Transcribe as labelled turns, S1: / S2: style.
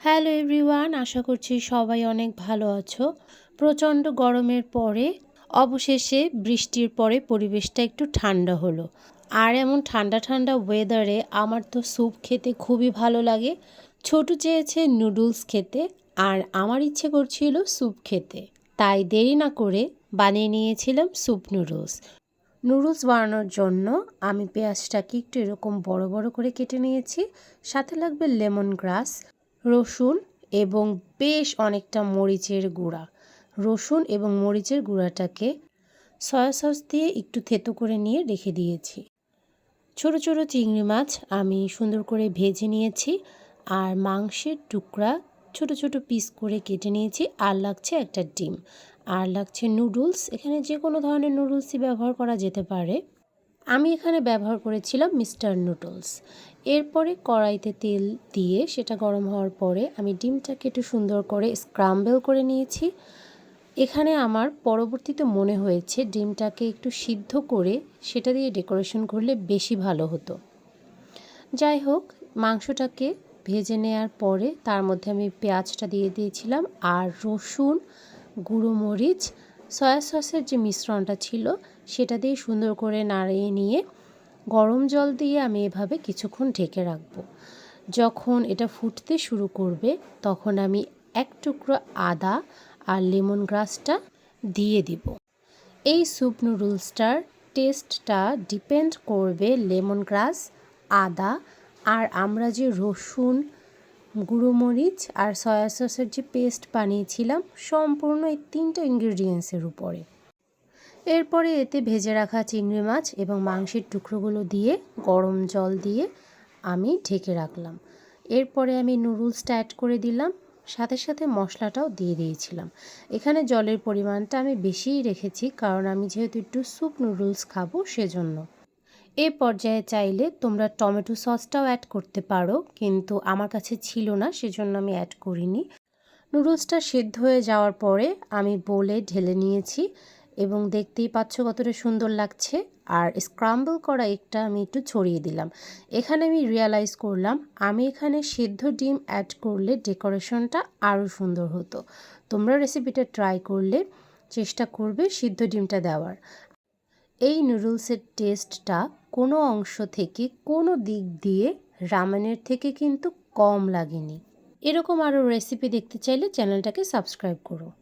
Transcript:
S1: Hello everyone, আশা করছি সবাই অনেক ভালো আছো। প্রচণ্ড গরমের পরে, অবশেষে বৃষ্টির পরে পরিবেশটা একটু ঠান্ডা হলো। আর এমন ঠান্ডা ঠান্ডা ওয়েদারে আমার তো স্যুপ খেতে খুবই ভালো লাগে। ছোট চেয়েছে নুডলস খেতে, আর আমার ইচ্ছে করছিল স্যুপ খেতে। তাই দেরি না করে বানিয়ে নিয়েছিলাম স্যুপ নুডলস নুডলস বানানোর জন্য আমি পেঁয়াজটাকে একটু এরকম বড় বড় করে কেটে নিয়েছি। সাথে লাগবে লেমন গ্রাস রসুন এবং বেশ অনেকটা মরিচের গুঁড়া। রসুন এবং মরিচের গুঁড়াটাকে সয়া সস দিয়ে একটু থেতো করে নিয়ে রেখে দিয়েছি। ছোট ছোট চিংড়ি মাছ আমি সুন্দর করে ভেজে নিয়েছি আর মাংসের টুকরা ছোট ছোট পিস করে কেটে নিয়েছি। আর লাগছে একটা ডিম। আর লাগছে নুডলস। এখানে যে কোনো ধরনের নুডলসই ব্যবহার করা যেতে পারে। আমি এখানে ব্যবহার করেছিলাম মিস্টার নুডলস। এরপরে কড়াইতে তেল দিয়ে সেটা গরম হওয়ার পরে আমি ডিমটাকে একটু সুন্দর করে স্ক্রাম্বেল করে নিয়েছি। এখানে আমার পরবর্তীতে মনে হয়েছে ডিমটাকে একটু সিদ্ধ করে সেটা দিয়ে ডেকোরেশন করলে বেশি ভালো হতো। যাই হোক, মাংসটাকে ভেজে নেওয়ার পরে তার মধ্যে আমি পেঁয়াজটা দিয়ে দিয়েছিলাম আর রসুন, গুঁড়ো মরিচ, সয়া সসের যে মিশ্রণটা ছিল সেটা দিয়ে সুন্দর করে নাড়িয়ে নিয়ে গরম জল দিয়ে আমি এভাবে কিছুক্ষণ ঢেকে রাখব। যখন এটা ফুটতে শুরু করবে, তখন আমি এক টুকরো আদা আর লেমন গ্রাসটা দিয়ে দিব। এই স্যুপ নুডলসটার টেস্টটা ডিপেন্ড করবে লেমন গ্রাস, আদা আর আমরা যে রসুন, গুঁড়ো মরিচ আর সয়া সসের যে পেস্ট বানিয়েছিলাম, সম্পূর্ণ এই তিনটা ইনগ্রিডিয়েন্টসের উপরে। এরপরে এতে ভেজে রাখা চিংড়ি মাছ এবং মাংসের টুকরোগুলো দিয়ে গরম জল দিয়ে আমি ঢেকে রাখলাম। এরপরে আমি নুডলসটা অ্যাড করে দিলাম। সাথে সাথে মশলাটাও দিয়ে দিয়েছিলাম। এখানে জলের পরিমাণটা আমি বেশিই রেখেছি কারণ আমি যেহেতু একটু স্যুপ নুডলস খাব সেজন্য। এ পর্যায়ে চাইলে তোমরা টমেটো সসটাও অ্যাড করতে পারো, কিন্তু আমার কাছে ছিল না, সেজন্য আমি অ্যাড করিনি। নুডলসটা সেদ্ধ হয়ে যাওয়ার পরে আমি বলে ঢেলে নিয়েছি। এবং দেখতেই পাচ্ছ কতটা সুন্দর লাগছে। আর স্ক্রাম্বল করা একটা আমি একটু ছড়িয়ে দিলাম। এখানে আমি রিয়ালাইজ করলাম, আমি এখানে সিদ্ধ ডিম অ্যাড করলে ডেকোরেশনটা আরও সুন্দর হতো। তোমরা রেসিপিটা ট্রাই করলে চেষ্টা করবে সিদ্ধ ডিমটা দেওয়ার। এই নুডলসের টেস্টটা কোনো অংশ থেকে কোনো দিক দিয়ে রামেনের থেকে কিন্তু কম লাগেনি। এরকম আরও রেসিপি দেখতে চাইলে চ্যানেলটাকে সাবস্ক্রাইব করো।